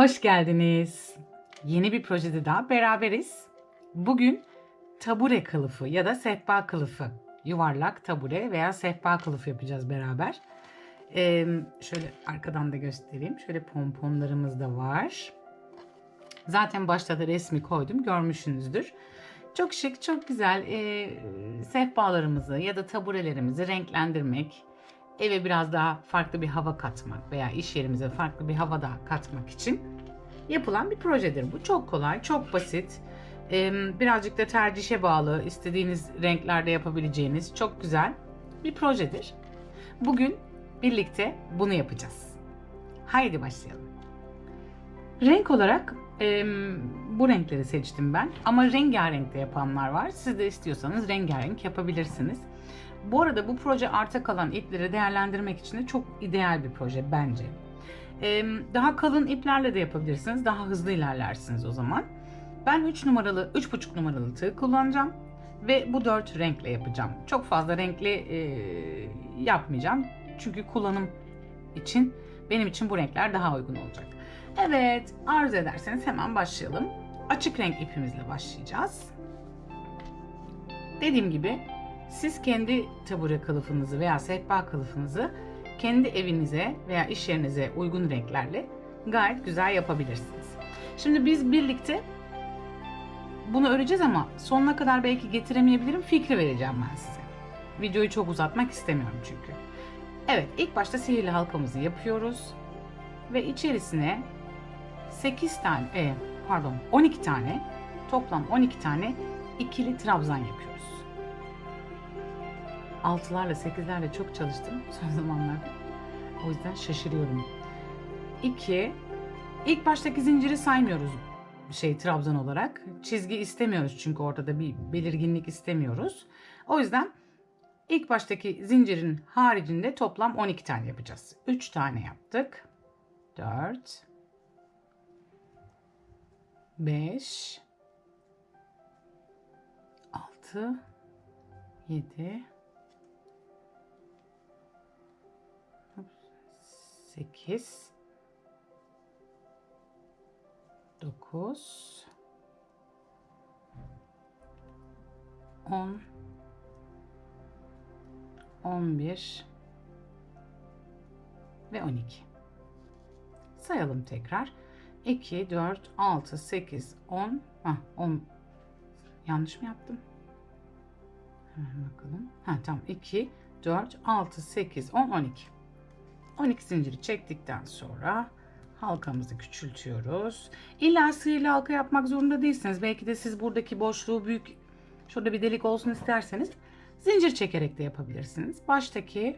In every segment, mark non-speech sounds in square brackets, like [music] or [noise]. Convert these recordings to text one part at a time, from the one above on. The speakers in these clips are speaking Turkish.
Hoş geldiniz. Yeni bir projede daha beraberiz. Bugün tabure kılıfı ya da sehpa kılıfı. Yuvarlak tabure veya sehpa kılıfı yapacağız beraber. Ee, şöyle arkadan da göstereyim. Şöyle pomponlarımız da var. Zaten başta da resmi koydum. Görmüşsünüzdür. Çok şık, çok güzel e, sehpalarımızı ya da taburelerimizi renklendirmek, eve biraz daha farklı bir hava katmak veya iş yerimize farklı bir hava da katmak için yapılan bir projedir bu. Çok kolay, çok basit. Birazcık da tercihe bağlı, istediğiniz renklerde yapabileceğiniz çok güzel bir projedir. Bugün birlikte bunu yapacağız. Haydi başlayalım. Renk olarak bu renkleri seçtim ben. Ama rengarenk de yapanlar var. Siz de istiyorsanız rengarenk yapabilirsiniz. Bu arada bu proje arta kalan ipleri değerlendirmek için de çok ideal bir proje bence. E, daha kalın iplerle de yapabilirsiniz. Daha hızlı ilerlersiniz o zaman. Ben 3 numaralı, 3,5 numaralı tığ kullanacağım. Ve bu 4 renkle yapacağım. Çok fazla renkli e, yapmayacağım. Çünkü kullanım için benim için bu renkler daha uygun olacak. Evet, arzu ederseniz hemen başlayalım. Açık renk ipimizle başlayacağız. Dediğim gibi siz kendi tabure kılıfınızı veya sehpa kılıfınızı kendi evinize veya iş yerinize uygun renklerle gayet güzel yapabilirsiniz. Şimdi biz birlikte bunu öreceğiz ama sonuna kadar belki getiremeyebilirim. Fikri vereceğim ben size. Videoyu çok uzatmak istemiyorum çünkü. Evet, ilk başta sihirli halkamızı yapıyoruz ve içerisine 8 tane, e, pardon 12 tane, toplam 12 tane ikili trabzan yapıyoruz. Altılarla, sekizlerle çok çalıştım son [laughs] zamanlarda. O yüzden şaşırıyorum. 2. İlk baştaki zinciri saymıyoruz şey trabzan olarak. Çizgi istemiyoruz çünkü ortada bir belirginlik istemiyoruz. O yüzden ilk baştaki zincirin haricinde toplam 12 tane yapacağız. 3 tane yaptık. 4 5 6 7 8 9 10 11 ve 12 sayalım tekrar. 2 4 6 8 10 ha 10 yanlış mı yaptım? Hemen bakalım. Ha tamam. 2 4 6 8 10 12 12 zinciri çektikten sonra halkamızı küçültüyoruz. İlla sihirli halka yapmak zorunda değilsiniz. Belki de siz buradaki boşluğu büyük şurada bir delik olsun isterseniz zincir çekerek de yapabilirsiniz. Baştaki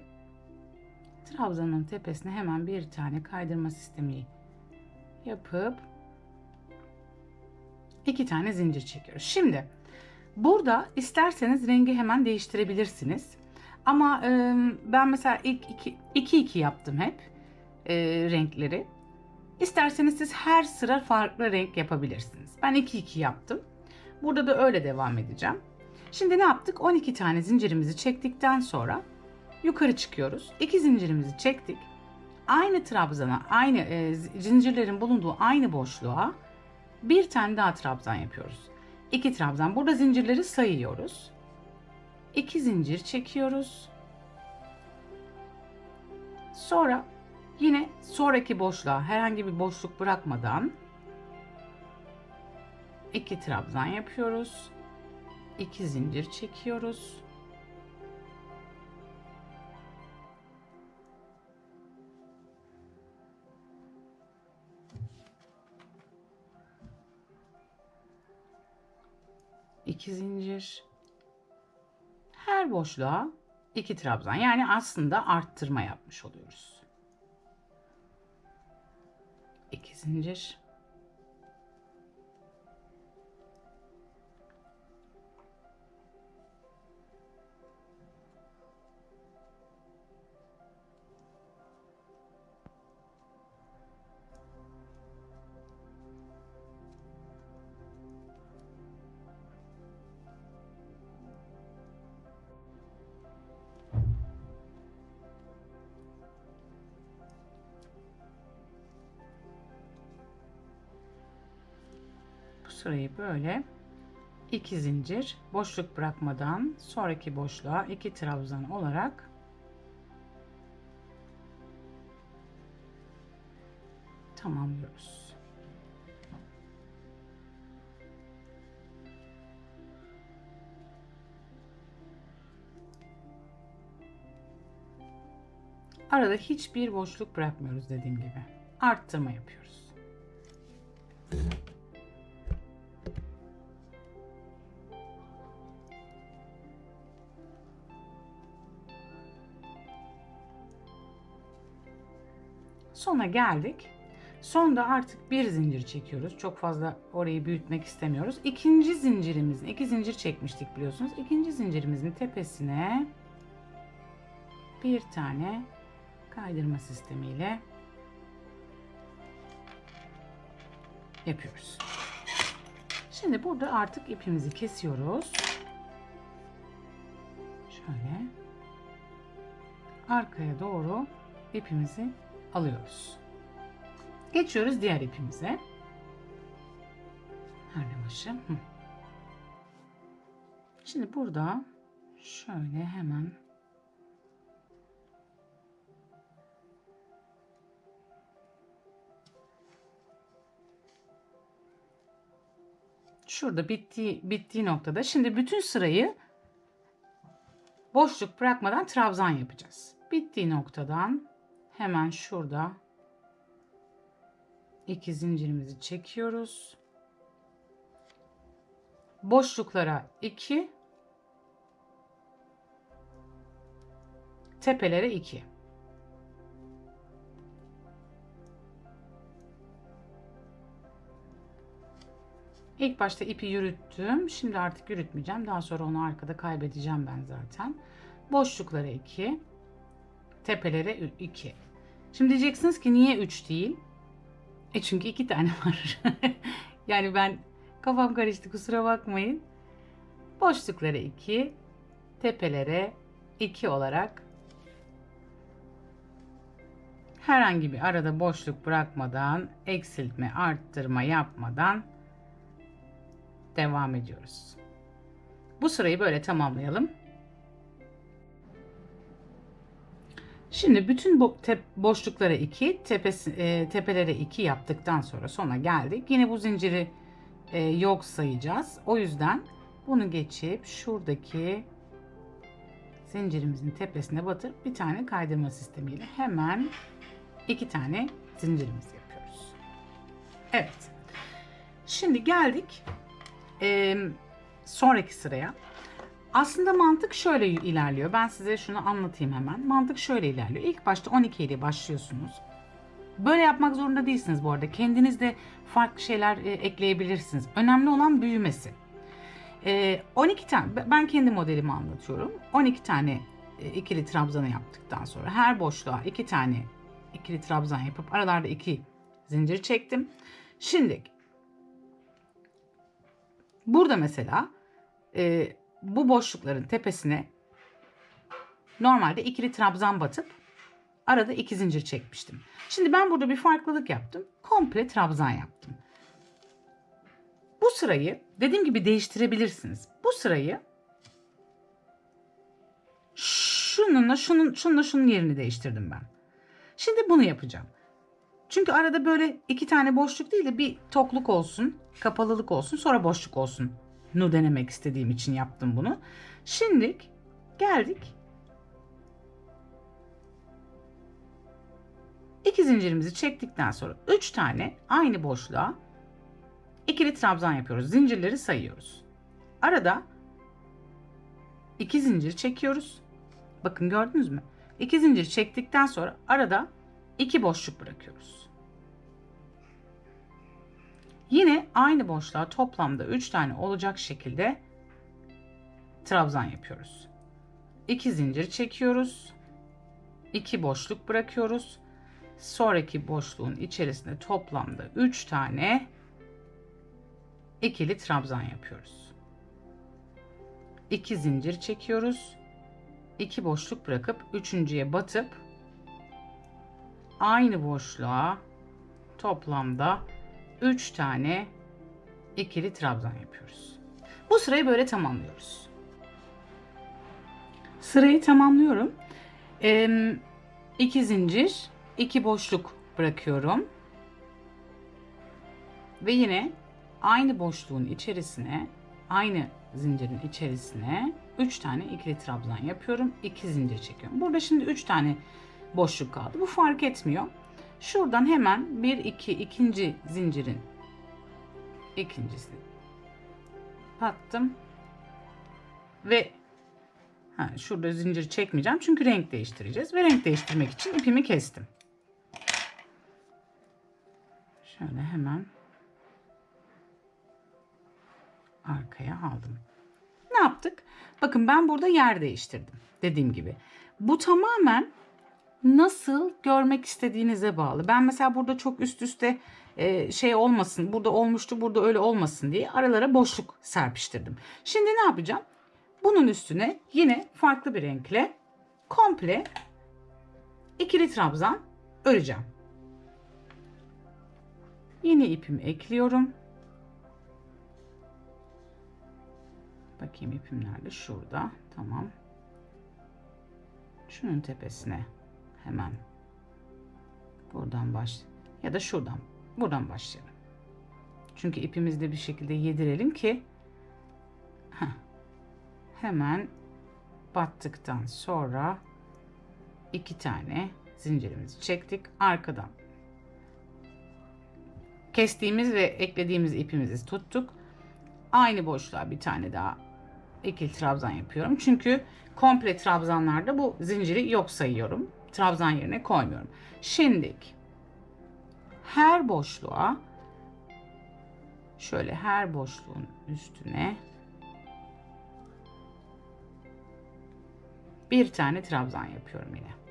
trabzanın tepesine hemen bir tane kaydırma sistemi yapıp iki tane zincir çekiyoruz. Şimdi burada isterseniz rengi hemen değiştirebilirsiniz. Ama e, ben mesela ilk 2 2 yaptım hep e, renkleri. İsterseniz siz her sıra farklı renk yapabilirsiniz. Ben 2 2 yaptım. Burada da öyle devam edeceğim. Şimdi ne yaptık? 12 tane zincirimizi çektikten sonra yukarı çıkıyoruz. 2 zincirimizi çektik. Aynı trabzana, aynı e, zincirlerin bulunduğu aynı boşluğa bir tane daha trabzan yapıyoruz. 2 trabzan. Burada zincirleri sayıyoruz. 2 zincir çekiyoruz. Sonra yine sonraki boşluğa herhangi bir boşluk bırakmadan 2 trabzan yapıyoruz. 2 zincir çekiyoruz. İki zincir her boşluğa iki trabzan. Yani aslında arttırma yapmış oluyoruz. İki zincir. Böyle iki zincir boşluk bırakmadan sonraki boşluğa iki trabzan olarak tamamlıyoruz. Arada hiçbir boşluk bırakmıyoruz dediğim gibi. Arttırma yapıyoruz. Sona geldik. Sonda artık bir zincir çekiyoruz. Çok fazla orayı büyütmek istemiyoruz. İkinci zincirimizin, iki zincir çekmiştik biliyorsunuz. İkinci zincirimizin tepesine bir tane kaydırma sistemiyle yapıyoruz. Şimdi burada artık ipimizi kesiyoruz. Şöyle arkaya doğru ipimizi alıyoruz. Geçiyoruz diğer ipimize. Nerede. Şimdi burada şöyle hemen şurada bittiği bittiği noktada şimdi bütün sırayı boşluk bırakmadan trabzan yapacağız. Bittiği noktadan hemen şurada iki zincirimizi çekiyoruz. Boşluklara 2 tepelere 2. İlk başta ipi yürüttüm. Şimdi artık yürütmeyeceğim. Daha sonra onu arkada kaybedeceğim ben zaten. Boşluklara 2. Tepelere 2. Şimdi diyeceksiniz ki niye 3 değil? E çünkü iki tane [laughs] var. yani ben kafam karıştı kusura bakmayın. Boşluklara 2, tepelere 2 olarak herhangi bir arada boşluk bırakmadan, eksiltme, arttırma yapmadan devam ediyoruz. Bu sırayı böyle tamamlayalım. Şimdi bütün te boşluklara 2, tepesi, e, tepelere 2 yaptıktan sonra sona geldik. Yine bu zinciri e, yok sayacağız. O yüzden bunu geçip şuradaki zincirimizin tepesine batırıp bir tane kaydırma sistemiyle hemen iki tane zincirimiz yapıyoruz. Evet. Şimdi geldik e, sonraki sıraya. Aslında mantık şöyle ilerliyor. Ben size şunu anlatayım hemen. Mantık şöyle ilerliyor. İlk başta 12 ile başlıyorsunuz. Böyle yapmak zorunda değilsiniz bu arada. Kendiniz de farklı şeyler e, ekleyebilirsiniz. Önemli olan büyümesi. E, 12 tane, ben kendi modelimi anlatıyorum. 12 tane e, ikili trabzanı yaptıktan sonra her boşluğa 2 tane ikili trabzan yapıp aralarda 2 zincir çektim. Şimdi burada mesela e, bu boşlukların tepesine normalde ikili trabzan batıp arada iki zincir çekmiştim. Şimdi ben burada bir farklılık yaptım. Komple trabzan yaptım. Bu sırayı dediğim gibi değiştirebilirsiniz. Bu sırayı şununla şunun şununla şunun yerini değiştirdim ben. Şimdi bunu yapacağım. Çünkü arada böyle iki tane boşluk değil de bir tokluk olsun, kapalılık olsun, sonra boşluk olsun nu denemek istediğim için yaptım bunu. Şimdi geldik. İki zincirimizi çektikten sonra 3 tane aynı boşluğa ikili trabzan yapıyoruz. Zincirleri sayıyoruz. Arada iki zincir çekiyoruz. Bakın gördünüz mü? İki zincir çektikten sonra arada iki boşluk bırakıyoruz. Yine aynı boşluğa toplamda 3 tane olacak şekilde trabzan yapıyoruz. 2 zincir çekiyoruz. 2 boşluk bırakıyoruz. Sonraki boşluğun içerisinde toplamda 3 tane ikili trabzan yapıyoruz. 2 zincir çekiyoruz. 2 boşluk bırakıp üçüncüye batıp aynı boşluğa toplamda 3 tane ikili trabzan yapıyoruz. Bu sırayı böyle tamamlıyoruz. Sırayı tamamlıyorum. Ee, iki zincir, iki boşluk bırakıyorum. Ve yine aynı boşluğun içerisine, aynı zincirin içerisine 3 tane ikili trabzan yapıyorum. 2 zincir çekiyorum. Burada şimdi 3 tane boşluk kaldı. Bu fark etmiyor. Şuradan hemen 1 2 ikinci zincirin ikincisini battım. Ve ha, şurada zincir çekmeyeceğim çünkü renk değiştireceğiz ve renk değiştirmek için ipimi kestim. Şöyle hemen arkaya aldım. Ne yaptık? Bakın ben burada yer değiştirdim. Dediğim gibi. Bu tamamen nasıl görmek istediğinize bağlı. Ben mesela burada çok üst üste e, şey olmasın, burada olmuştu, burada öyle olmasın diye aralara boşluk serpiştirdim. Şimdi ne yapacağım? Bunun üstüne yine farklı bir renkle komple ikili trabzan öreceğim. Yeni ipimi ekliyorum. Bakayım ipim nerede? Şurada. Tamam. Şunun tepesine hemen buradan baş ya da şuradan buradan başlayalım. Çünkü ipimizi de bir şekilde yedirelim ki heh, hemen battıktan sonra iki tane zincirimizi çektik. Arkadan kestiğimiz ve eklediğimiz ipimizi tuttuk. Aynı boşluğa bir tane daha ikili trabzan yapıyorum. Çünkü komple trabzanlarda bu zinciri yok sayıyorum. Trabzan yerine koymuyorum. Şimdi her boşluğa şöyle her boşluğun üstüne bir tane trabzan yapıyorum yine.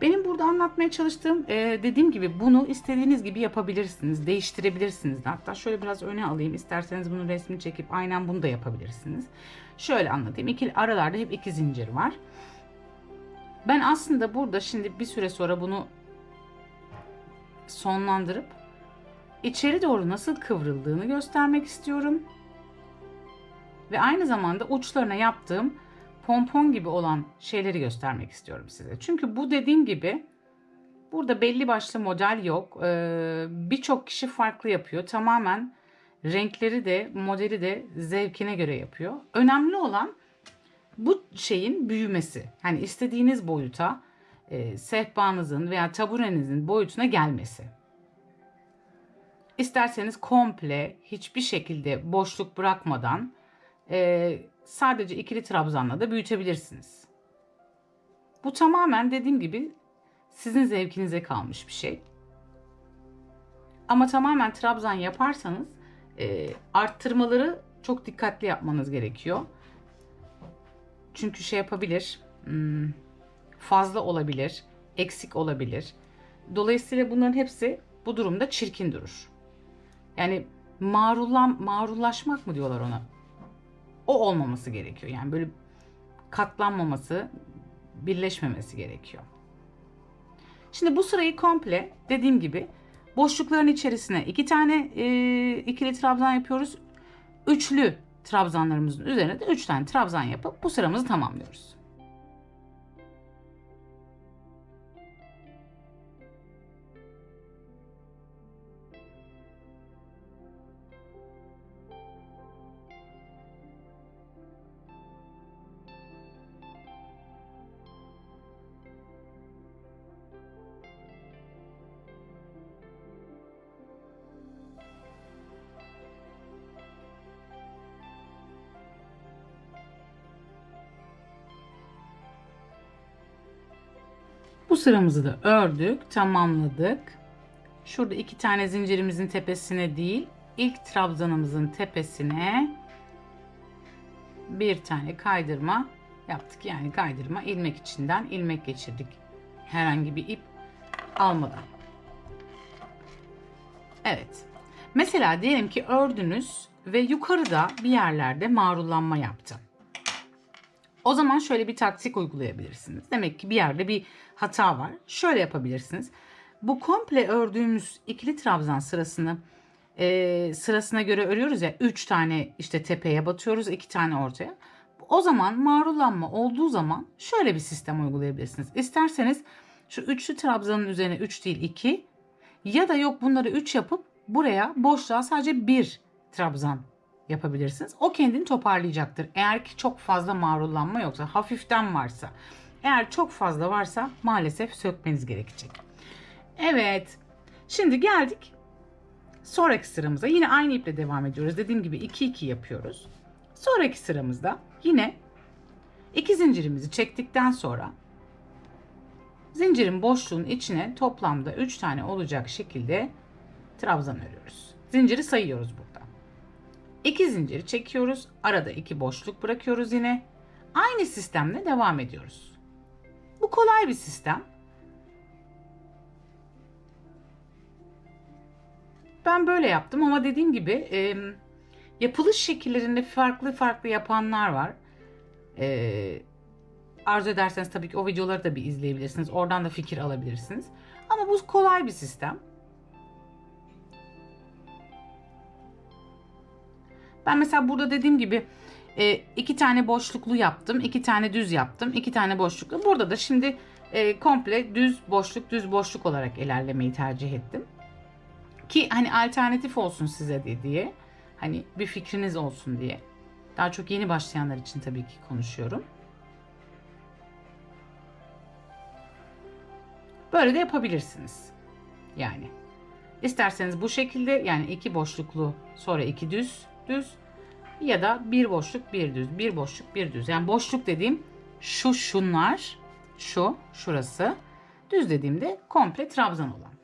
Benim burada anlatmaya çalıştığım e, dediğim gibi bunu istediğiniz gibi yapabilirsiniz. Değiştirebilirsiniz de. Hatta şöyle biraz öne alayım. İsterseniz bunun resmini çekip aynen bunu da yapabilirsiniz. Şöyle anlatayım. İki, aralarda hep iki zincir var. Ben aslında burada şimdi bir süre sonra bunu sonlandırıp içeri doğru nasıl kıvrıldığını göstermek istiyorum. Ve aynı zamanda uçlarına yaptığım pompon gibi olan şeyleri göstermek istiyorum size. Çünkü bu dediğim gibi burada belli başlı model yok. Ee, Birçok kişi farklı yapıyor. Tamamen renkleri de modeli de zevkine göre yapıyor. Önemli olan bu şeyin büyümesi. Hani istediğiniz boyuta e, sehpanızın veya taburenizin boyutuna gelmesi. İsterseniz komple hiçbir şekilde boşluk bırakmadan e, sadece ikili trabzanla da büyütebilirsiniz. Bu tamamen dediğim gibi sizin zevkinize kalmış bir şey. Ama tamamen trabzan yaparsanız e, arttırmaları çok dikkatli yapmanız gerekiyor. Çünkü şey yapabilir, hmm, fazla olabilir, eksik olabilir. Dolayısıyla bunların hepsi bu durumda çirkin durur. Yani mağrullam, mağrullaşmak mı diyorlar ona? O olmaması gerekiyor. Yani böyle katlanmaması, birleşmemesi gerekiyor. Şimdi bu sırayı komple dediğim gibi boşlukların içerisine iki tane e, ikili trabzan yapıyoruz. Üçlü trabzanlarımızın üzerine de üç tane trabzan yapıp bu sıramızı tamamlıyoruz. Sıramızı da ördük, tamamladık. Şurada iki tane zincirimizin tepesine değil, ilk trabzanımızın tepesine bir tane kaydırma yaptık. Yani kaydırma ilmek içinden ilmek geçirdik. Herhangi bir ip almadan. Evet. Mesela diyelim ki ördünüz ve yukarıda bir yerlerde mağrullanma yaptı. O zaman şöyle bir taktik uygulayabilirsiniz. Demek ki bir yerde bir hata var. Şöyle yapabilirsiniz. Bu komple ördüğümüz ikili trabzan sırasını e, sırasına göre örüyoruz ya 3 tane işte tepeye batıyoruz 2 tane ortaya. O zaman marullanma olduğu zaman şöyle bir sistem uygulayabilirsiniz. İsterseniz şu üçlü trabzanın üzerine 3 değil 2 ya da yok bunları 3 yapıp buraya boşluğa sadece bir trabzan yapabilirsiniz. O kendini toparlayacaktır. Eğer ki çok fazla marullanma yoksa hafiften varsa. Eğer çok fazla varsa maalesef sökmeniz gerekecek. Evet. Şimdi geldik sonraki sıramıza. Yine aynı iple devam ediyoruz. Dediğim gibi 2 2 yapıyoruz. Sonraki sıramızda yine iki zincirimizi çektikten sonra zincirin boşluğun içine toplamda 3 tane olacak şekilde trabzan örüyoruz. Zinciri sayıyoruz burada. 2 zinciri çekiyoruz. Arada 2 boşluk bırakıyoruz yine. Aynı sistemle devam ediyoruz. Bu kolay bir sistem. Ben böyle yaptım ama dediğim gibi e, yapılış şekillerinde farklı farklı yapanlar var. E, arzu ederseniz tabii ki o videoları da bir izleyebilirsiniz. Oradan da fikir alabilirsiniz. Ama bu kolay bir sistem. Ben mesela burada dediğim gibi e, iki tane boşluklu yaptım. iki tane düz yaptım. iki tane boşluklu. Burada da şimdi e, komple düz boşluk düz boşluk olarak ilerlemeyi tercih ettim. Ki hani alternatif olsun size diye, diye. Hani bir fikriniz olsun diye. Daha çok yeni başlayanlar için tabii ki konuşuyorum. Böyle de yapabilirsiniz. Yani isterseniz bu şekilde yani iki boşluklu sonra iki düz düz ya da bir boşluk bir düz bir boşluk bir düz. Yani boşluk dediğim şu şunlar şu şurası düz dediğimde komple trabzan olan.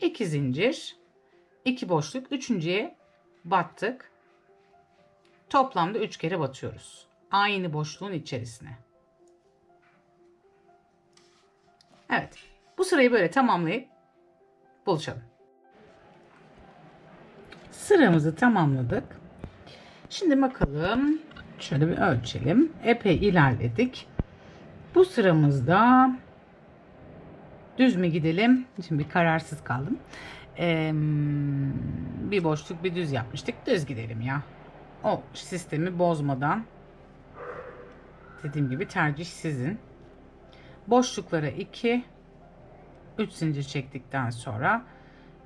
2 zincir, 2 boşluk, üçüncüye battık. Toplamda 3 kere batıyoruz. Aynı boşluğun içerisine. Evet. Bu sırayı böyle tamamlayıp buluşalım. Sıramızı tamamladık. Şimdi bakalım. Şöyle bir ölçelim. Epey ilerledik. Bu sıramızda Düz mü gidelim? Şimdi kararsız kaldım. Ee, bir boşluk bir düz yapmıştık. Düz gidelim ya. O sistemi bozmadan. Dediğim gibi tercih sizin. Boşluklara 2 3 zincir çektikten sonra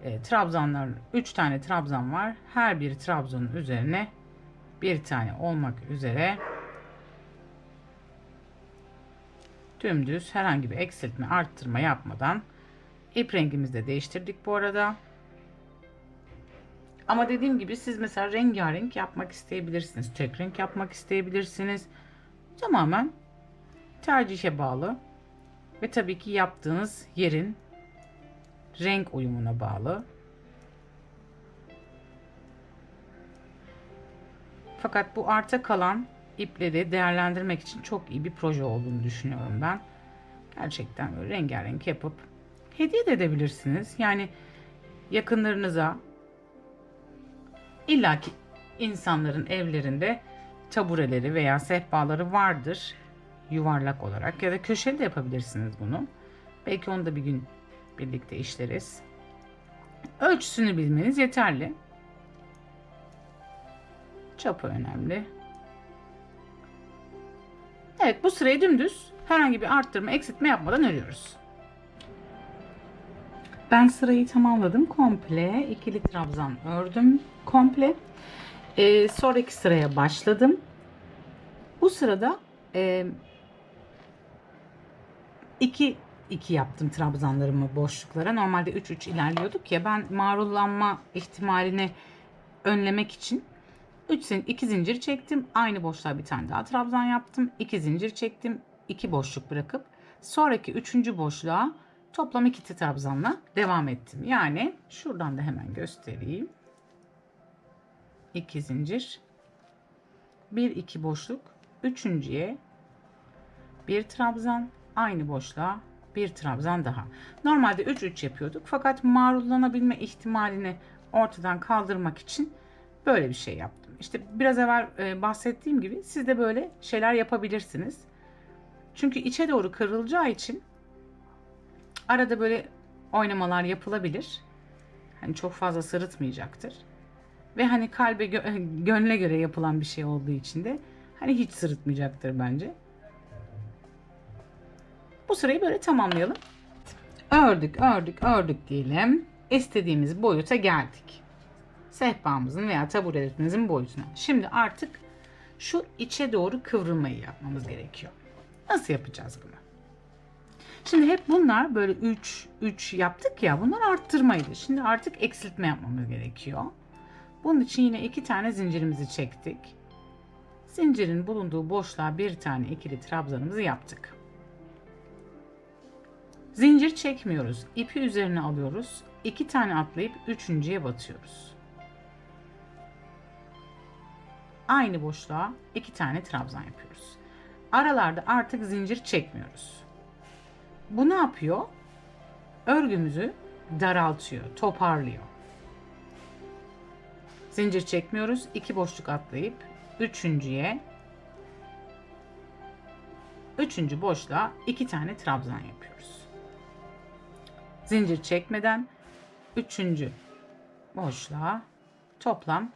e, trabzanlar 3 tane trabzan var. Her bir trabzanın üzerine bir tane olmak üzere dümdüz herhangi bir eksiltme arttırma yapmadan ip rengimizi de değiştirdik bu arada. Ama dediğim gibi siz mesela rengarenk yapmak isteyebilirsiniz. Tek renk yapmak isteyebilirsiniz. Tamamen tercihe bağlı. Ve tabii ki yaptığınız yerin renk uyumuna bağlı. Fakat bu arta kalan ipleri değerlendirmek için çok iyi bir proje olduğunu düşünüyorum ben. Gerçekten böyle rengarenk yapıp hediye de edebilirsiniz. Yani yakınlarınıza illaki insanların evlerinde tabureleri veya sehpaları vardır yuvarlak olarak ya da köşeli de yapabilirsiniz bunu. Belki onu da bir gün birlikte işleriz. Ölçüsünü bilmeniz yeterli. Çapı önemli. Evet bu sırayı dümdüz herhangi bir arttırma eksiltme yapmadan örüyoruz. Ben sırayı tamamladım komple. ikili trabzan ördüm komple. Ee, sonraki sıraya başladım. Bu sırada e, iki iki yaptım trabzanlarımı boşluklara. Normalde 3 3 ilerliyorduk ya ben marullanma ihtimalini önlemek için 3 zincir, 2 zincir çektim. Aynı boşluğa bir tane daha trabzan yaptım. 2 zincir çektim. 2 boşluk bırakıp sonraki 3. boşluğa toplam 2 trabzanla devam ettim. Yani şuradan da hemen göstereyim. 2 zincir 1 2 boşluk üçüncüye bir trabzan aynı boşluğa bir trabzan daha. Normalde 3 3 yapıyorduk fakat marullanabilme ihtimalini ortadan kaldırmak için Böyle bir şey yaptım. İşte biraz evvel e, bahsettiğim gibi siz de böyle şeyler yapabilirsiniz. Çünkü içe doğru kıvrılacağı için arada böyle oynamalar yapılabilir. Hani çok fazla sırıtmayacaktır. Ve hani kalbe gö- [laughs] gönle göre yapılan bir şey olduğu için de hani hiç sırıtmayacaktır bence. Bu sırayı böyle tamamlayalım. Ördük, ördük, ördük diyelim. İstediğimiz boyuta geldik. Sehpamızın veya taburetimizin boyutuna. Şimdi artık şu içe doğru kıvrılmayı yapmamız gerekiyor. Nasıl yapacağız bunu? Şimdi hep bunlar böyle 3 3 yaptık ya bunlar arttırmaydı. Şimdi artık eksiltme yapmamız gerekiyor. Bunun için yine iki tane zincirimizi çektik. Zincirin bulunduğu boşluğa bir tane ikili trabzanımızı yaptık. Zincir çekmiyoruz. İpi üzerine alıyoruz. İki tane atlayıp üçüncüye batıyoruz. Aynı boşluğa iki tane trabzan yapıyoruz. Aralarda artık zincir çekmiyoruz. Bu ne yapıyor? Örgümüzü daraltıyor, toparlıyor. Zincir çekmiyoruz. iki boşluk atlayıp üçüncüye üçüncü boşluğa iki tane trabzan yapıyoruz. Zincir çekmeden üçüncü boşluğa toplam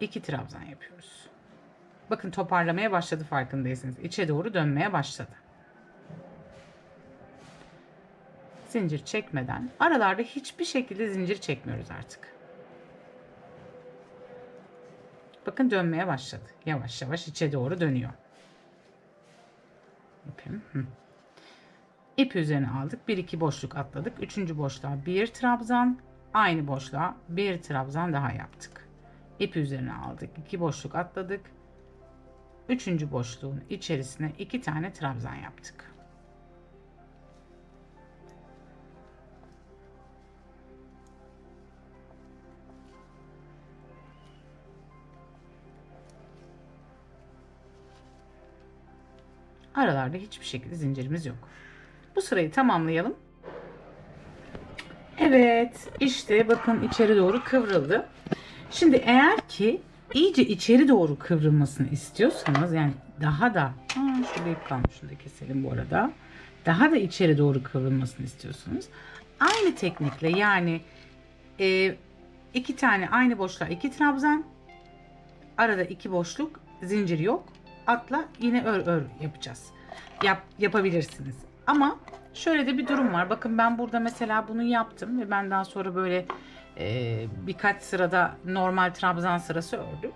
iki trabzan yapıyoruz. Bakın toparlamaya başladı farkındaysanız. İçe doğru dönmeye başladı. Zincir çekmeden aralarda hiçbir şekilde zincir çekmiyoruz artık. Bakın dönmeye başladı. Yavaş yavaş içe doğru dönüyor. İpim. İp üzerine aldık. Bir iki boşluk atladık. Üçüncü boşluğa bir trabzan. Aynı boşluğa bir trabzan daha yaptık. İp üzerine aldık. iki boşluk atladık. Üçüncü boşluğun içerisine iki tane trabzan yaptık. Aralarda hiçbir şekilde zincirimiz yok. Bu sırayı tamamlayalım. Evet işte bakın içeri doğru kıvrıldı. Şimdi eğer ki iyice içeri doğru kıvrılmasını istiyorsanız yani daha da ha, şurada ip kalmış şunu da keselim bu arada. Daha da içeri doğru kıvrılmasını istiyorsanız aynı teknikle yani e, iki tane aynı boşluğa iki trabzan arada iki boşluk zincir yok atla yine ör ör yapacağız. Yap, yapabilirsiniz. Ama şöyle de bir durum var. Bakın ben burada mesela bunu yaptım ve ben daha sonra böyle e, birkaç sırada normal trabzan sırası ördüm.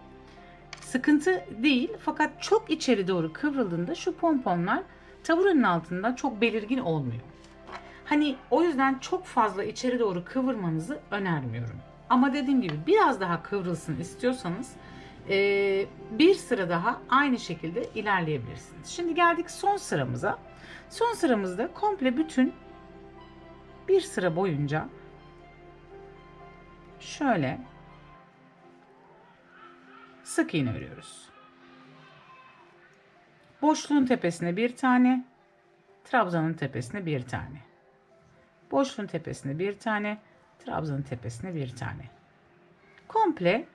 Sıkıntı değil fakat çok içeri doğru kıvrıldığında şu pomponlar taburenin altında çok belirgin olmuyor. Hani o yüzden çok fazla içeri doğru kıvırmanızı önermiyorum. Ama dediğim gibi biraz daha kıvrılsın istiyorsanız e, bir sıra daha aynı şekilde ilerleyebilirsiniz. Şimdi geldik son sıramıza. Son sıramızda komple bütün bir sıra boyunca şöyle sık iğne örüyoruz. Boşluğun tepesine bir tane, trabzanın tepesine bir tane. Boşluğun tepesine bir tane, trabzanın tepesine bir tane. Komple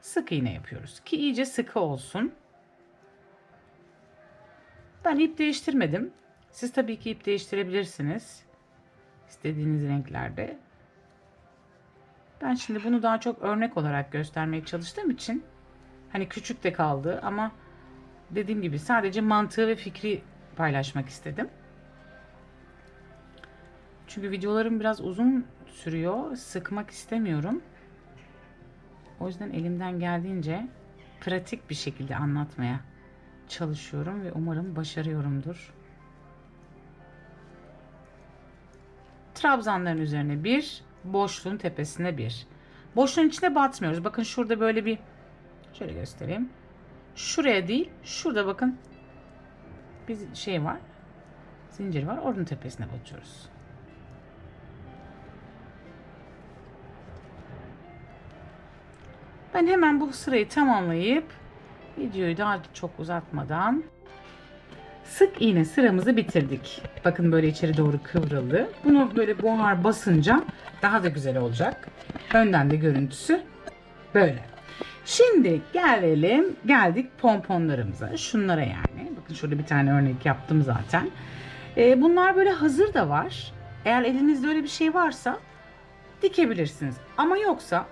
sık iğne yapıyoruz ki iyice sıkı olsun. Ben ip değiştirmedim. Siz tabii ki ip değiştirebilirsiniz. İstediğiniz renklerde. Ben şimdi bunu daha çok örnek olarak göstermeye çalıştığım için hani küçük de kaldı ama dediğim gibi sadece mantığı ve fikri paylaşmak istedim. Çünkü videolarım biraz uzun sürüyor. Sıkmak istemiyorum. O yüzden elimden geldiğince pratik bir şekilde anlatmaya çalışıyorum ve umarım başarıyorumdur. Trabzanların üzerine bir, boşluğun tepesine bir. Boşluğun içine batmıyoruz. Bakın şurada böyle bir şöyle göstereyim. Şuraya değil, şurada bakın bir şey var. Zincir var. Onun tepesine batıyoruz. Ben hemen bu sırayı tamamlayıp videoyu daha çok uzatmadan Sık iğne sıramızı bitirdik. Bakın böyle içeri doğru kıvrıldı. Bunu böyle buhar basınca daha da güzel olacak. Önden de görüntüsü böyle. Şimdi gelelim geldik pomponlarımıza. Şunlara yani. Bakın şurada bir tane örnek yaptım zaten. Ee, bunlar böyle hazır da var. Eğer elinizde öyle bir şey varsa dikebilirsiniz. Ama yoksa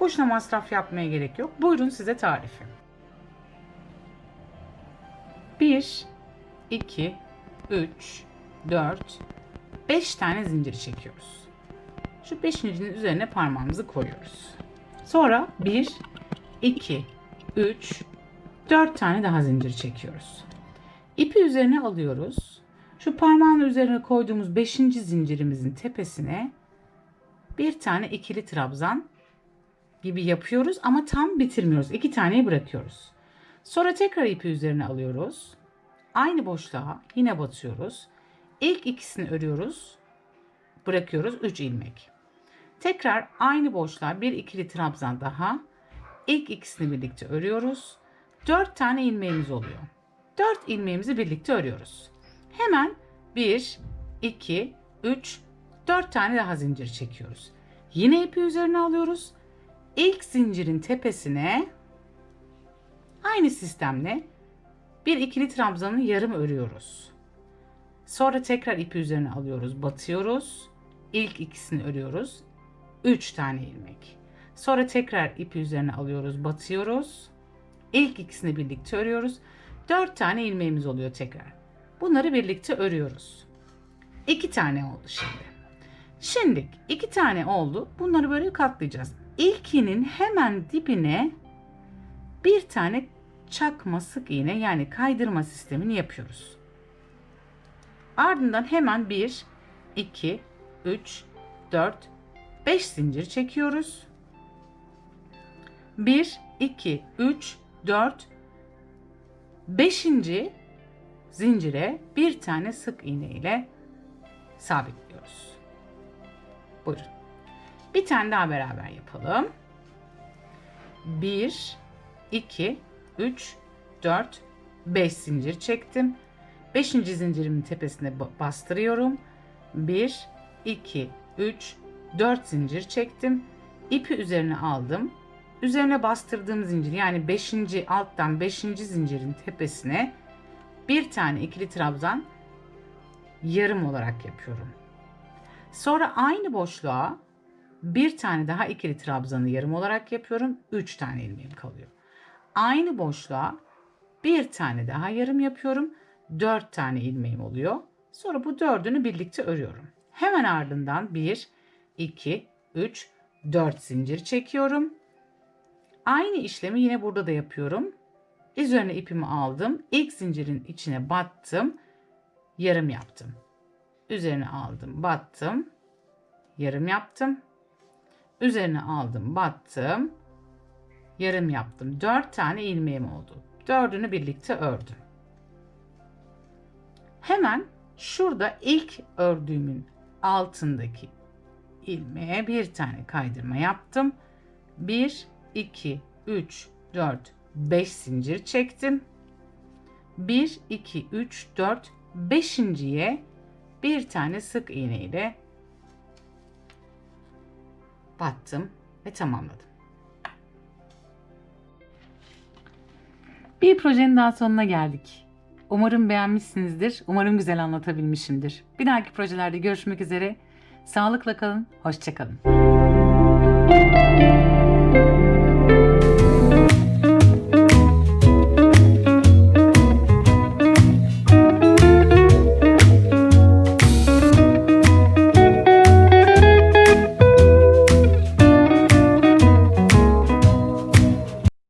boşuna masraf yapmaya gerek yok. Buyurun size tarifi. 1, 2, 3, 4, 5 tane zincir çekiyoruz. Şu beşincinin üzerine parmağımızı koyuyoruz. Sonra 1, 2, 3, 4 tane daha zincir çekiyoruz. İpi üzerine alıyoruz. Şu parmağın üzerine koyduğumuz 5. zincirimizin tepesine bir tane ikili trabzan gibi yapıyoruz ama tam bitirmiyoruz. İki taneyi bırakıyoruz. Sonra tekrar ipi üzerine alıyoruz. Aynı boşluğa yine batıyoruz. İlk ikisini örüyoruz. Bırakıyoruz 3 ilmek. Tekrar aynı boşluğa bir ikili trabzan daha. İlk ikisini birlikte örüyoruz. 4 tane ilmeğimiz oluyor. 4 ilmeğimizi birlikte örüyoruz. Hemen 1, 2, 3, 4 tane daha zincir çekiyoruz. Yine ipi üzerine alıyoruz. İlk zincirin tepesine aynı sistemle bir ikili trabzanı yarım örüyoruz. Sonra tekrar ipi üzerine alıyoruz, batıyoruz. İlk ikisini örüyoruz. 3 tane ilmek. Sonra tekrar ipi üzerine alıyoruz, batıyoruz. İlk ikisini birlikte örüyoruz. 4 tane ilmeğimiz oluyor tekrar. Bunları birlikte örüyoruz. 2 tane oldu şimdi. Şimdi iki tane oldu. Bunları böyle katlayacağız. İlkinin hemen dibine bir tane çakma sık iğne yani kaydırma sistemini yapıyoruz. Ardından hemen 1, 2, 3, 4, 5 zincir çekiyoruz. 1, 2, 3, 4, 5. zincire bir tane sık iğne ile sabitliyoruz. Buyurun. Bir tane daha beraber yapalım. 1, 2, 3, 4, 5 zincir çektim. 5. zincirimin tepesine bastırıyorum. 1, 2, 3, 4 zincir çektim. İpi üzerine aldım. Üzerine bastırdığım zincir yani 5. alttan 5. zincirin tepesine bir tane ikili trabzan yarım olarak yapıyorum. Sonra aynı boşluğa bir tane daha ikili trabzanı yarım olarak yapıyorum. 3 tane ilmeğim kalıyor. Aynı boşluğa bir tane daha yarım yapıyorum. 4 tane ilmeğim oluyor. Sonra bu dördünü birlikte örüyorum. Hemen ardından 1, 2, 3, 4 zincir çekiyorum. Aynı işlemi yine burada da yapıyorum. Üzerine ipimi aldım. İlk zincirin içine battım. Yarım yaptım. Üzerine aldım, battım. Yarım yaptım. Üzerine aldım, battım. Yarım yaptım. 4 tane ilmeğim oldu. Dördünü birlikte ördüm. Hemen şurada ilk ördüğümün altındaki ilmeğe bir tane kaydırma yaptım. 1, 2, 3, 4, 5 zincir çektim. 1, 2, 3, 4, 5.ye bir tane sık iğne ile battım ve tamamladım. Bir projenin daha sonuna geldik. Umarım beğenmişsinizdir. Umarım güzel anlatabilmişimdir. Bir dahaki projelerde görüşmek üzere. Sağlıkla kalın, hoşçakalın.